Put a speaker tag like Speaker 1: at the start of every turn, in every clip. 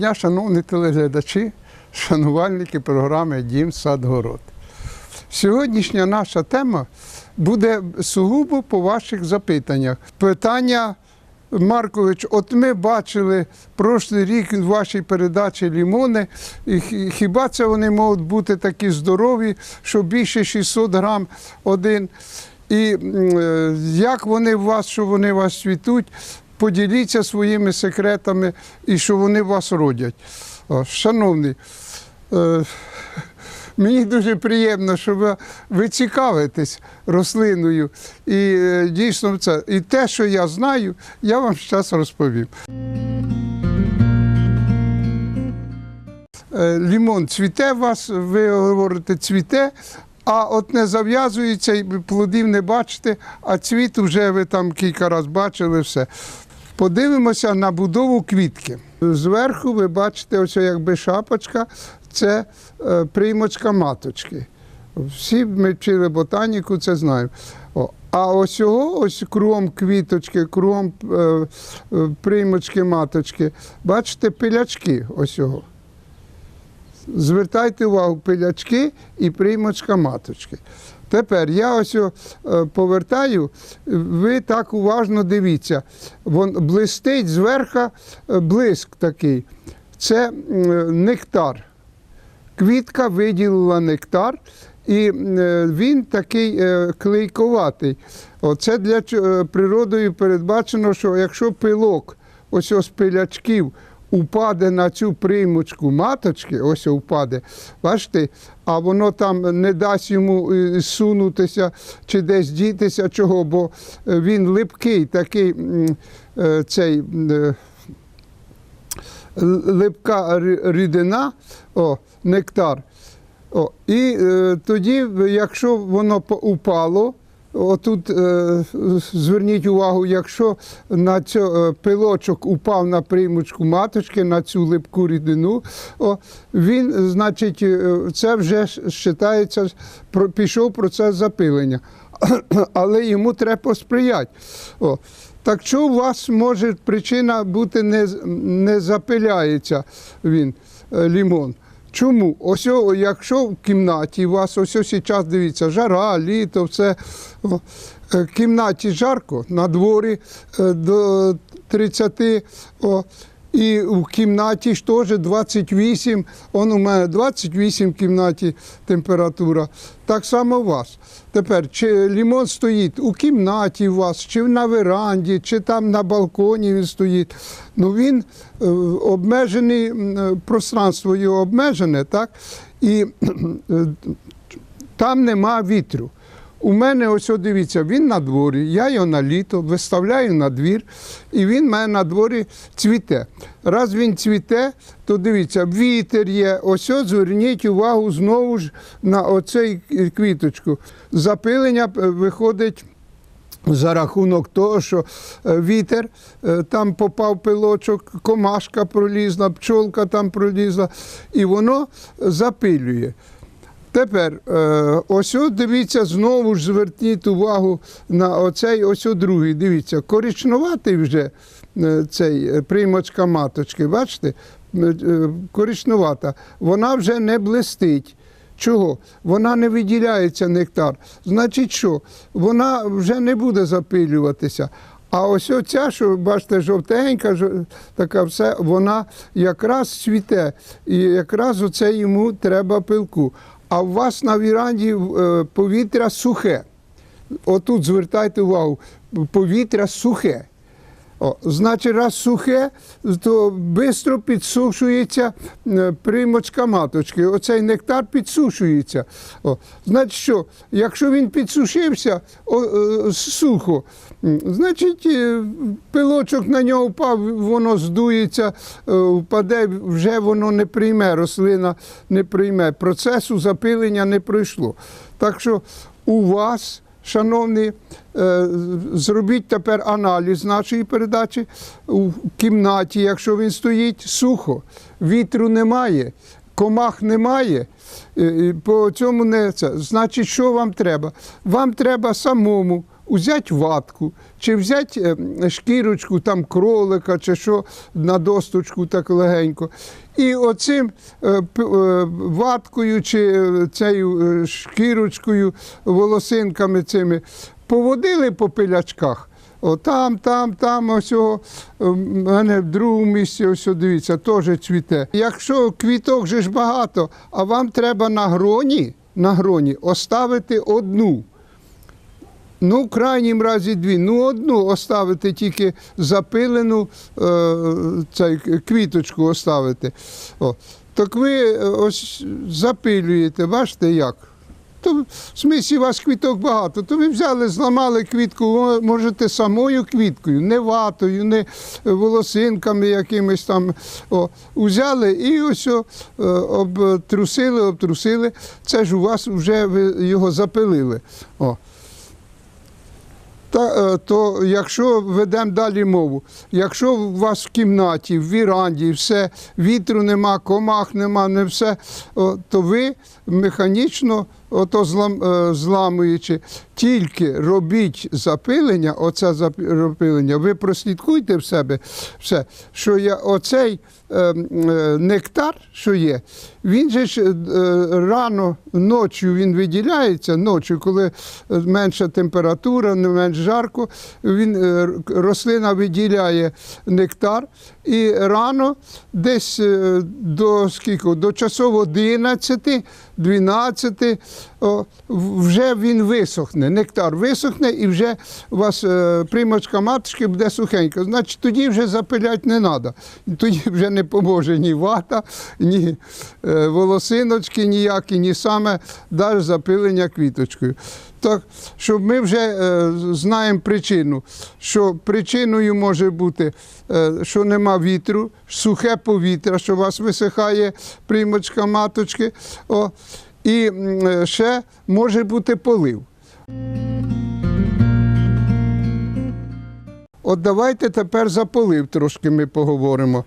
Speaker 1: Дня, шановні телеглядачі, шанувальники програми Дім Сад Город. Сьогоднішня наша тема буде сугубо по ваших запитаннях. Питання, Маркович, от ми бачили прошлий рік в вашій передачі лімони. І Хіба це вони можуть бути такі здорові, що більше 600 грам один? І е, як вони у вас, що вони у вас цвітуть, поділіться своїми секретами і що вони вас родять. Шановні, е, мені дуже приємно, що ви, ви цікавитесь рослиною. І е, дійсно це. І те, що я знаю, я вам зараз розповім. Е, Лімон цвіте вас, ви говорите, цвіте, а от не зав'язується, плодів не бачите, а цвіт вже ви там кілька разів бачили все. Подивимося на будову квітки. Зверху ви бачите, ось якби шапочка, це е, приймочка маточки. Всі ми вчили ботаніку, це знаємо. А ось цього, ось кругом квіточки, кругом е, е, приймочки маточки, бачите, пилячки ось цього. Звертайте увагу, пилячки і приймочка маточки. Тепер я ось е, повертаю, ви так уважно дивіться. Вон блистить зверху е, блиск такий. Це нектар. Квітка виділила нектар, і е, він такий клейковатий. Оце для природою передбачено, що якщо пилок ось з пилячків упаде на цю приймочку маточки, ось упаде, бачите, а воно там не дасть йому е, сунутися чи десь дітися, чого, бо е, він липкий, такий е, цей. липка рідина, о, нектар. О, і тоді, якщо воно упало, отут е, зверніть увагу, якщо на цю, е, пилочок упав на приймочку маточки, на цю липку рідину, він, значить, е, це вже вважається, пішов процес запилення. Але йому треба посприяти. О. Так що у вас може причина бути не, не запиляється він, лімон? Чому? Ось, якщо в кімнаті у вас ось зараз дивіться, жара, літо, все. Е, В кімнаті жарко, на дворі е, до 30, о, і в кімнаті ж теж 28, он у мене 28 в кімнаті температура. Так само у вас. Тепер, чи лімон стоїть у кімнаті у вас, чи на веранді, чи там на балконі він стоїть. Ну він е, обмежений, е, пространство його обмежене, так? І е, там нема вітру. У мене ось дивіться, він на дворі, я його на літо виставляю на двір, і він в мене на дворі цвіте. Раз він цвіте, то дивіться, вітер є. Ось зверніть увагу знову ж на оцей квіточку. Запилення е, виходить. За рахунок того, що е, вітер, е, там попав пилочок, комашка пролізла, пчолка там пролізла, і воно запилює. Тепер, е, ось дивіться, знову ж зверніть увагу на оцей ось другий. Дивіться, коричнуватий вже е, цей е, приймочка маточки, бачите? Коричнувата. Вона вже не блистить. Чого? Вона не виділяється нектар. Значить, що? Вона вже не буде запилюватися. А ось оця, що бачите, жовтенька, така все, вона якраз цвіте. І якраз оце йому треба пилку. А у вас на віранді е, повітря сухе. Отут звертайте увагу, повітря сухе. О, значить, раз сухе, то швидко підсушується е, примочка маточки. Оцей нектар підсушується. О, значить, що, якщо він підсушився о, е, сухо, значить е, пилочок на нього впав, воно здується, впаде, вже воно не прийме, рослина не прийме. Процесу запилення не пройшло. Так що у вас шановні, е, зробіть тепер аналіз нашої передачі у кімнаті, якщо він стоїть сухо, вітру немає, комах немає. е, По цьому не це. Значить, що вам треба? Вам треба самому взяти ватку, чи взяти е, шкірочку там кролика, чи що на досточку так легенько. І оцим е, е, ваткою чи цією шкірочкою, волосинками цими поводили по пилячках. О, там, там, там, ось в мене в другому місці, ось дивіться, теж цвіте. Якщо квіток же ж багато, а вам треба на гроні, на гроні оставити одну. Ну, в крайнім разі дві. Ну, одну оставити тільки запилену е, цей, квіточку оставити. О. Так ви е, ось запилюєте, бачите як? То, в смислі, у вас квіток багато, то ви взяли, зламали квітку, можете самою квіткою, не ватою, не волосинками якимись там. О, взяли і ось о, е, обтрусили, обтрусили. Це ж у вас вже ви його запилили. О. Та, е, то якщо ведемо далі мову, якщо у вас в кімнаті, в віранді, все, вітру нема, комах нема, не все, то ви механічно, ото злам, е, зламуючи, тільки робіть запилення, оце запилення, ви прослідкуйте в себе все, що я, оцей е, е, нектар, що є, він же ж е, рано ночі він виділяється, ночі, коли менша температура, не менш жарко, він, е, рослина виділяє нектар. І рано десь е, до скільки, до часов 11, 12, вже він висохне, нектар висохне і вже у вас е, примочка маточки буде сухенька. Значить, тоді вже запиляти не треба. Тоді вже не поможе ні вата, ні е, волосиночки ніякі, ні саме навіть запилення квіточкою. Так, щоб ми вже е, знаємо причину, що причиною може бути, е, що нема вітру, сухе повітря, що у вас висихає примочка маточки. О, і е, ще може бути полив. От давайте тепер за полив трошки ми поговоримо.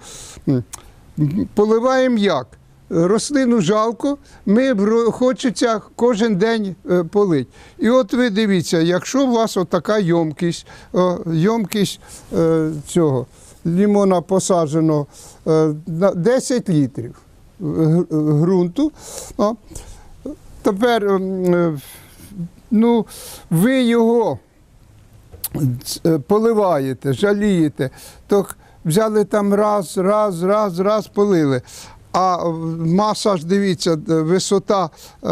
Speaker 1: Поливаємо як? Рослину жалко, ми хочеться кожен день е, полить. І от ви дивіться, якщо у вас така йомкість, йомкість е, цього лімона посаджено е, на 10 літрів ґрунту. Тепер ну, ви його поливаєте, жалієте, то взяли там раз, раз, раз, раз полили. А маса ж дивіться, висота е,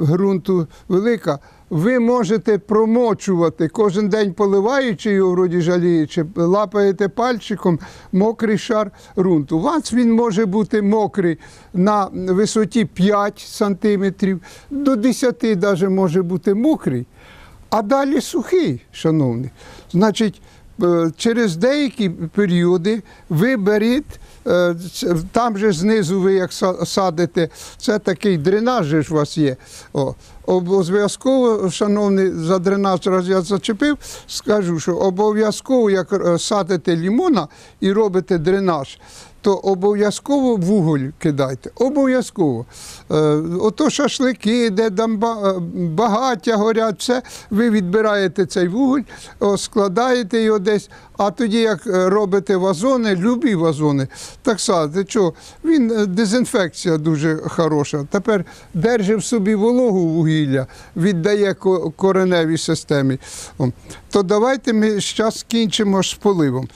Speaker 1: ґрунту велика. Ви можете промочувати кожен день поливаючи його, вроді жаліючи, лапаєте пальчиком мокрий шар ґрунту. У вас він може бути мокрий на висоті 5 сантиметрів, до 10 навіть може бути мокрий. А далі сухий, шановний. Значить, е, через деякі періоди ви беріть, там же знизу ви як са- садите, це такий дренаж же ж у вас є. О, обов'язково, шановний, за дренаж раз я зачепив, скажу, що обов'язково, як е, садите лімона і робите дренаж, то обов'язково вуголь кидайте. Обов'язково. Е, ото шашлики, де там е, багаття горять, все, ви відбираєте цей вуголь, складаєте його десь, а тоді, як е, робите вазони, любі вазони, так садите. Чого? Він дезінфекція дуже хороша. Тепер держить в собі вологу вугілля, віддає кореневій системі. То давайте ми зараз скінчимо з поливом.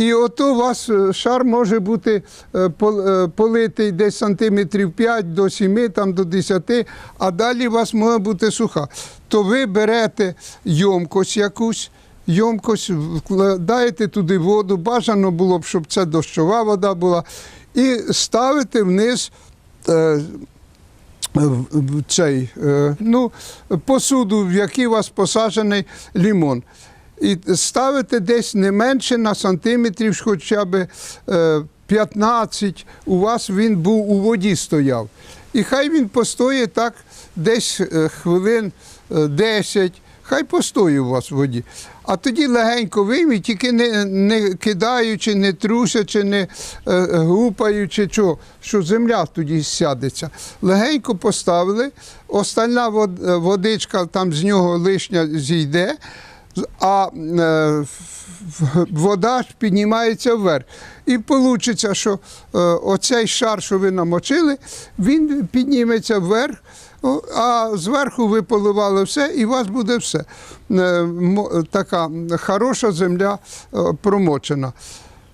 Speaker 1: І ото у вас е, шар може бути е, е, политий десь сантиметрів 5 до 7, там до 10, а далі у вас може бути суха. То ви берете йомкость якусь, йомкость, вкладаєте туди воду, бажано було б, щоб це дощова вода була, і ставите вниз. цей, ну, посуду, в якій у вас посаджений лімон. І ставите десь не менше на сантиметрів, хоча б е, 15, у вас він був у воді стояв. І хай він постоїть так десь е, хвилин е, 10, хай постоїть у вас в воді. А тоді легенько вийміть, тільки не, не кидаючи, не трусячи, не е, гупаючи, чого, що земля тоді сядеться. Легенько поставили, остальна е, водичка там з нього лишня зійде. А е, вода піднімається вверх. І вийде, що е, оцей шар, що ви намочили, він підніметься вверх, а зверху ви поливали все, і у вас буде все. Е, Така хороша земля промочена.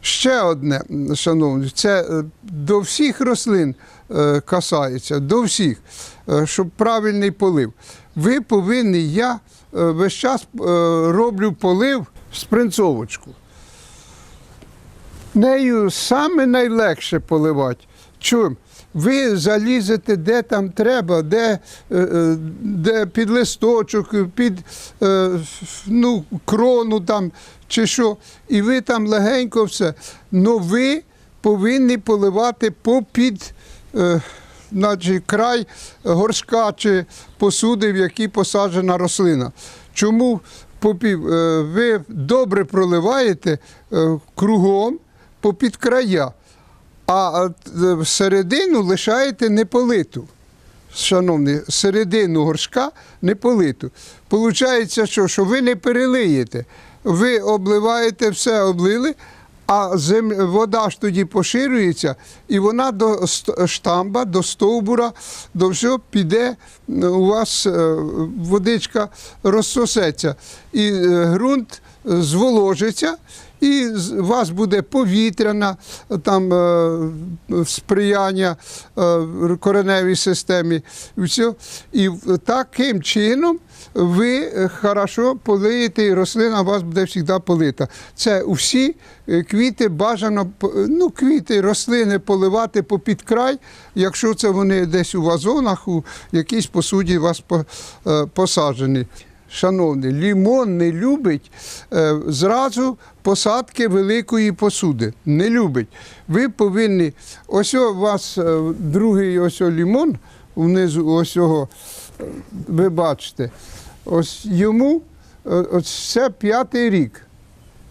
Speaker 1: Ще одне, шановні, це е, до всіх рослин е, касається, до всіх, е, щоб правильний полив. Ви повинні, я весь час роблю полив спринцовочку. Нею саме найлегше поливати. Чому? Ви залізете де там треба, де, де під листочок, під ну, крону там чи що, і ви там легенько все. Но ви повинні поливати попід е, край горшка чи посуди, в якій посаджена рослина. Чому попів? Е, Ви добре проливаєте е, кругом попід края, а е, середину лишаєте неполиту. Шановні, середину горшка не политу. Получається, що, що ви не перелиєте. Ви обливаєте все, облили, а зем... вода ж тоді поширюється, і вона до штамба, до стовбура, до всього піде, у вас е, водичка розсосеться. І е, ґрунт зволожиться, і у вас буде повітряна там е, сприяння е, кореневій системі. І, таким чином ви хорошо полиєте, і рослина у вас буде завжди полита. Це усі е, квіти бажано, ну, квіти, рослини поливати попід край, якщо це вони десь у вазонах, у якійсь посуді у вас по- посаджені. Шановні, лімон не любить е, зразу посадки великої посуди. Не любить. Ви повинні. Ось у вас е, другий ось лімон, внизу ось його, ви бачите, ось йому е, ось це п'ятий рік.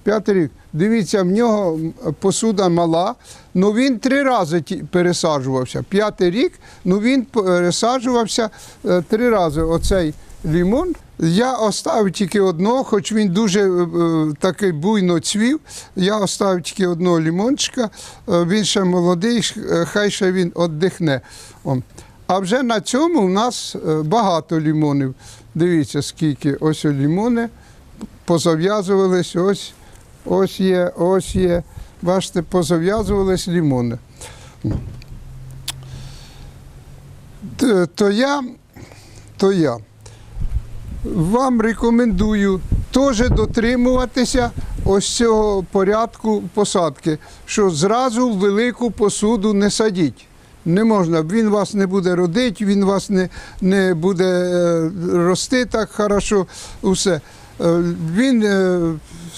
Speaker 1: П'ятий рік. Дивіться, в нього посуда мала, але він три рази пересаджувався. П'ятий рік, ну він пересаджувався е, три рази. Оцей лімон. Я оставив тільки одного, хоч він дуже е, е, такий буйно цвів. Я оставив тільки одного лімончика. Е, Він ще молодий, хай ще він віддихне. А вже на цьому у нас багато лімонів. Дивіться, скільки ось лімони позав'язувались, ось, ось є, ось є. Бачите, позав'язувались лімони. То я, то я вам рекомендую теж дотримуватися ось цього порядку посадки, що зразу велику посуду не садіть. Не можна, він вас не буде родити, він вас не, не буде е, рости так хорошо. Усе. Е, Він е,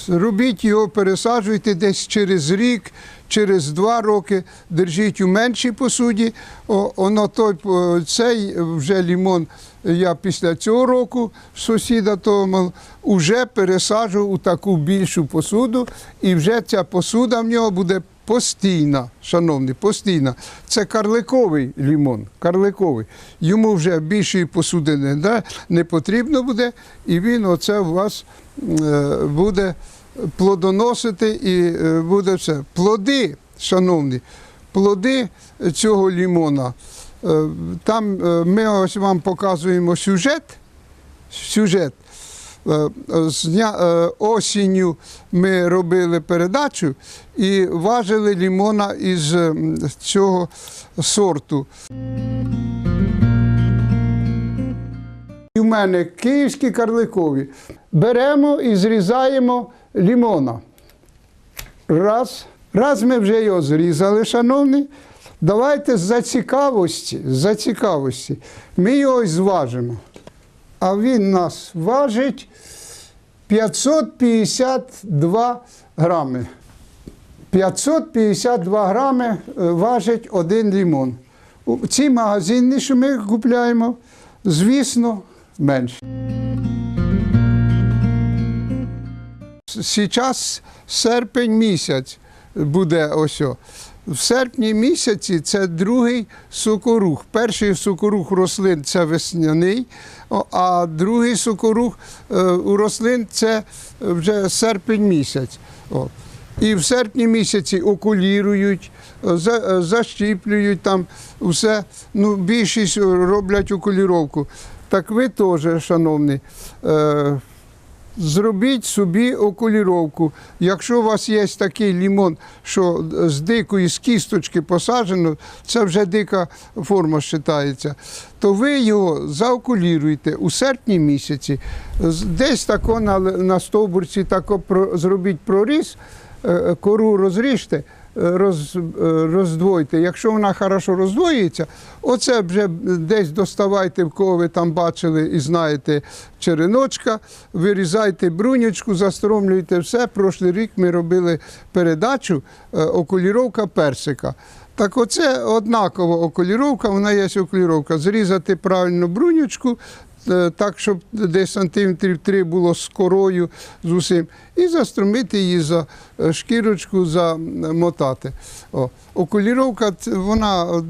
Speaker 1: робіть його, пересаджуйте десь через рік, через два роки, держіть у меншій посуді. О, Оно той, цей вже лімон я після цього року сусіда того вже пересаджу у таку більшу посуду, і вже ця посуда в нього буде постійна, шановні, постійна. Це карликовий лімон, карликовий. Йому вже більшої посуди не, да, не потрібно буде, і він оце у вас е, буде плодоносити і е, буде все. Плоди, шановні, плоди цього лімона. Е, Там е, ми ось вам показуємо сюжет. Сюжет. Е, осінню ми робили передачу і важили лімона із цього сорту. В мене київські карликові. Беремо і зрізаємо лімона. Раз. Раз ми вже його зрізали, шановні. Давайте за цікавості, за. Ми його зважимо. А він нас важить 552 грами. 552 грами е, важить один лімон. Ці магазинні, що ми купляємо, звісно, менше. Зараз серпень місяць буде ось. В серпні місяці це другий сокорух. Перший сокорух рослин це весняний, а другий сокорух е, у рослин це вже серпень місяць. І в серпні місяці окулірують, е, е, защіплюють там все. Ну, більшість роблять окуліровку. Так ви теж, шановні, е, зробіть собі окуліровку. Якщо у вас є такий лімон, що з дикої з кісточки посаджено, це вже дика форма вважається, то ви його заокуліруєте у серпні місяці, десь тако на, на стовбурці тако зробіть проріз, кору розріжте. е, Роз, е, роздвойте. Якщо вона хорошо роздвоюється, оце вже десь доставайте, в кого ви там бачили і знаєте череночка, вирізайте брунючку, застромлюйте все. Прошлий рік ми робили передачу е, окуліровка персика. Так оце однакова окуліровка, вона є окуліровка. Зрізати правильно брунючку, е, так, щоб десь сантиметрів три було з корою, з усім, і заструмити її за е, шкірочку, замотати. О. Окуліровка, вона е,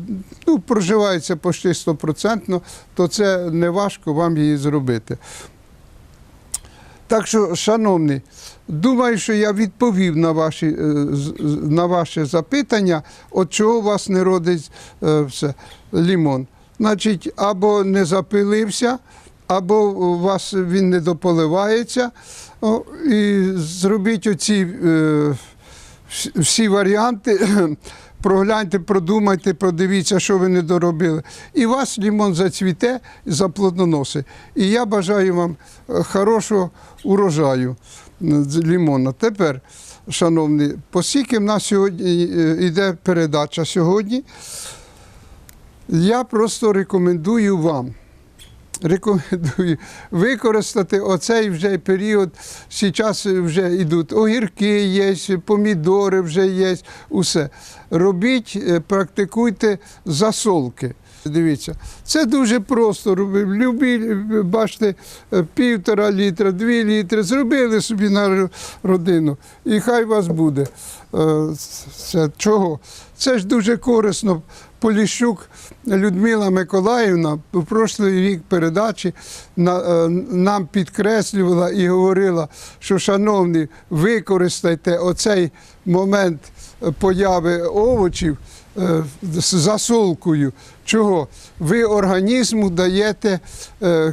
Speaker 1: ну, проживається почти стопроцентно, то це не важко вам її зробити. Так що, шановні, думаю, що я відповів на ваші, е, на ваше запитання, от чого у вас не родить е, все, лімон. Значить, або не запилився, або у вас він не дополивається. І зробіть оці е, всі варіанти. Прогляньте, продумайте, продивіться, що ви не доробили. І вас лімон зацвіте заплодоносить. І я бажаю вам е, хорошого урожаю лімона. Тепер, шановні, оскільки в нас сьогодні йде передача сьогодні, я просто рекомендую вам. Рекомендую використати оцей вже період. Зараз вже йдуть огірки, є, помідори вже є, усе. Робіть, е, практикуйте засолки. Дивіться, це дуже просто. Любі, е, бачите, е, півтора літра, дві літри. Зробили собі на родину. І хай вас буде. Це чого? Це ж дуже корисно. Поліщук Людмила Миколаївна в прошлий рік передачі е, нам підкреслювала і говорила, що, шановні, використайте оцей момент е, появи овочів е, з засолкою. Чого? Ви організму даєте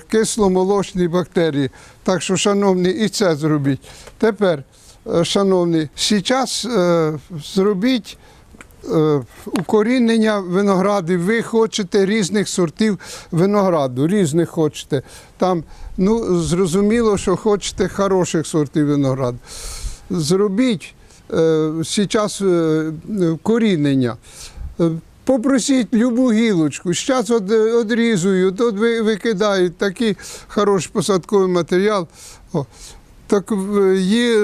Speaker 1: кисломолочні бактерії. Так що, шановні, і це зробіть. Тепер, шановні, зараз зробіть укорінення виноградів. Ви хочете різних сортів винограду, різних хочете. Там, ну, зрозуміло, що хочете хороших сортів винограду. Зробіть зараз корінення. Е, Попросіть любу гілочку, зараз од, одрізують, от ви- викидають такий хороший посадковий матеріал. О, так її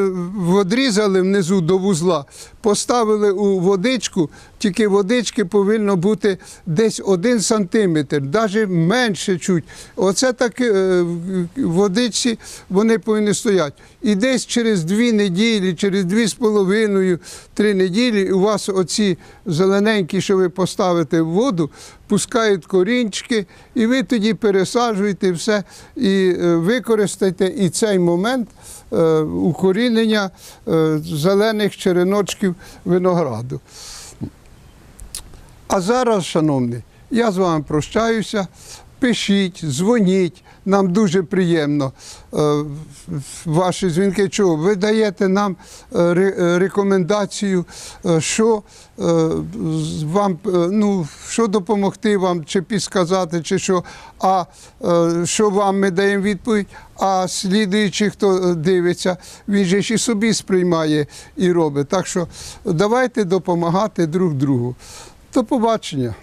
Speaker 1: відрізали внизу до вузла, поставили у водичку, тільки водички повинно бути десь один сантиметр, навіть менше чуть. Оце так е, водичці вони повинні стояти. І десь через дві неділі, через дві з половиною, три неділі у вас оці зелененькі, що ви поставите в воду, пускають корінчики, і ви тоді пересаджуєте все і е, використаєте і цей момент е, укорінення зелених череночків винограду. А зараз, шановні, я з вами прощаюся. Пишіть, дзвоніть, нам дуже приємно е, ваші дзвінки. Чого? Ви даєте нам е, е, рекомендацію, що вам ну, що допомогти вам, чи підсказати, чи що. А що вам ми даємо відповідь, а слідуючий, хто дивиться, він же ж і собі сприймає і робить. Так що давайте допомагати друг другу. До побачення.